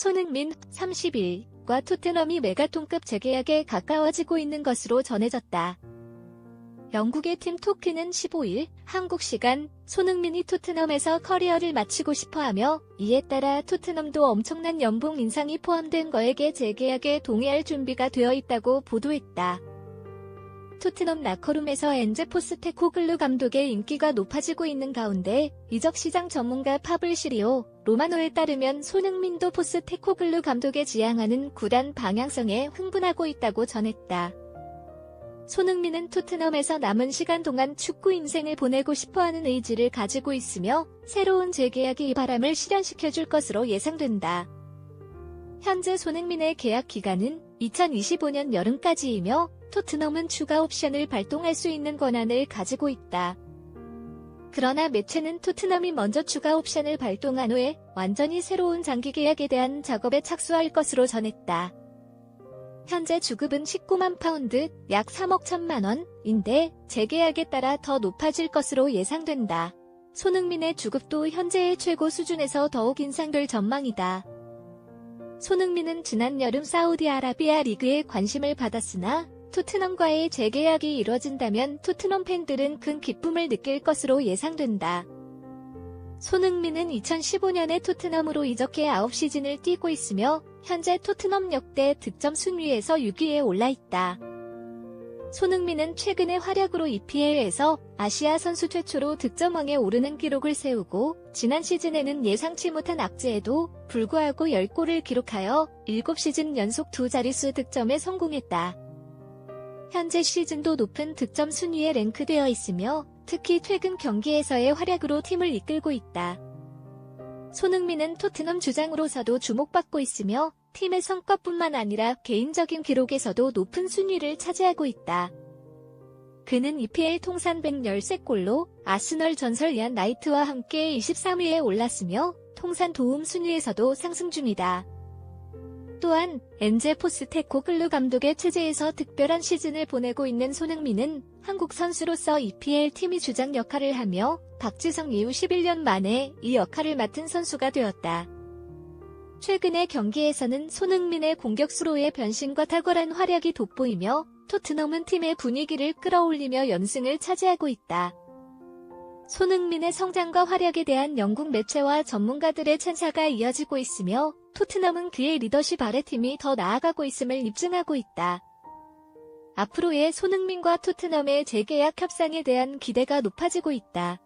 손흥민 30일과 토트넘이 메가톤급 재계약에 가까워지고 있는 것으로 전해졌다. 영국의 팀 토크는 15일 한국 시간 손흥민이 토트넘에서 커리어를 마치고 싶어하며 이에 따라 토트넘도 엄청난 연봉 인상이 포함된 거액의 재계약에 동의할 준비가 되어 있다고 보도했다. 토트넘 라커룸에서 엔제 포스테코글루 감독의 인기가 높아지고 있는 가운데 이적 시장 전문가 파블 시리오 로마노에 따르면 손흥민도 포스테코글루 감독의 지향하는 구단 방향성에 흥분하고 있다고 전했다. 손흥민은 토트넘에서 남은 시간 동안 축구 인생을 보내고 싶어하는 의지를 가지고 있으며 새로운 재계약이 이 바람을 실현시켜줄 것으로 예상된다. 현재 손흥민의 계약 기간은 2025년 여름까지이며 토트넘은 추가 옵션을 발동할 수 있는 권한을 가지고 있다. 그러나 매체는 토트넘이 먼저 추가 옵션을 발동한 후에 완전히 새로운 장기 계약에 대한 작업에 착수할 것으로 전했다. 현재 주급은 19만 파운드, 약 3억 천만 원인데 재계약에 따라 더 높아질 것으로 예상된다. 손흥민의 주급도 현재의 최고 수준에서 더욱 인상될 전망이다. 손흥민은 지난 여름 사우디아라비아 리그에 관심을 받았으나 토트넘과의 재계약이 이뤄진다면 토트넘 팬들은 큰 기쁨을 느낄 것으로 예상된다. 손흥민은 2015년에 토트넘으로 이적해 9시즌을 뛰고 있으며 현재 토트넘 역대 득점 순위에서 6위에 올라 있다. 손흥민은 최근의 활약으로 EPL에서 아시아 선수 최초로 득점왕에 오르는 기록을 세우고 지난 시즌에는 예상치 못한 악재에도 불구하고 10골을 기록하여 7시즌 연속 두 자릿수 득점에 성공했다. 현재 시즌도 높은 득점 순위에 랭크되어 있으며 특히 최근 경기에서의 활약으로 팀을 이끌고 있다. 손흥민은 토트넘 주장으로서도 주목받고 있으며 팀의 성과뿐만 아니라 개인적인 기록에서도 높은 순위를 차지하고 있다. 그는 EPL 통산 113골로 아스널 전설 얀 나이트와 함께 23위에 올랐으며 통산 도움 순위에서도 상승 중이다. 또한 엔제 포스테코글루 감독의 체제에서 특별한 시즌을 보내고 있는 손흥민은 한국 선수로서 EPL 팀이 주장 역할을 하며 박지성 이후 11년 만에 이 역할을 맡은 선수가 되었다. 최근의 경기에서는 손흥민의 공격수로의 변신과 탁월한 활약이 돋보이며 토트넘은 팀의 분위기를 끌어올리며 연승을 차지하고 있다. 손흥민의 성장과 활약에 대한 영국 매체와 전문가들의 찬사가 이어지고 있으며 토트넘은 그의 리더십 아래 팀이 더 나아가고 있음을 입증하고 있다. 앞으로의 손흥민과 토트넘의 재계약 협상에 대한 기대가 높아지고 있다.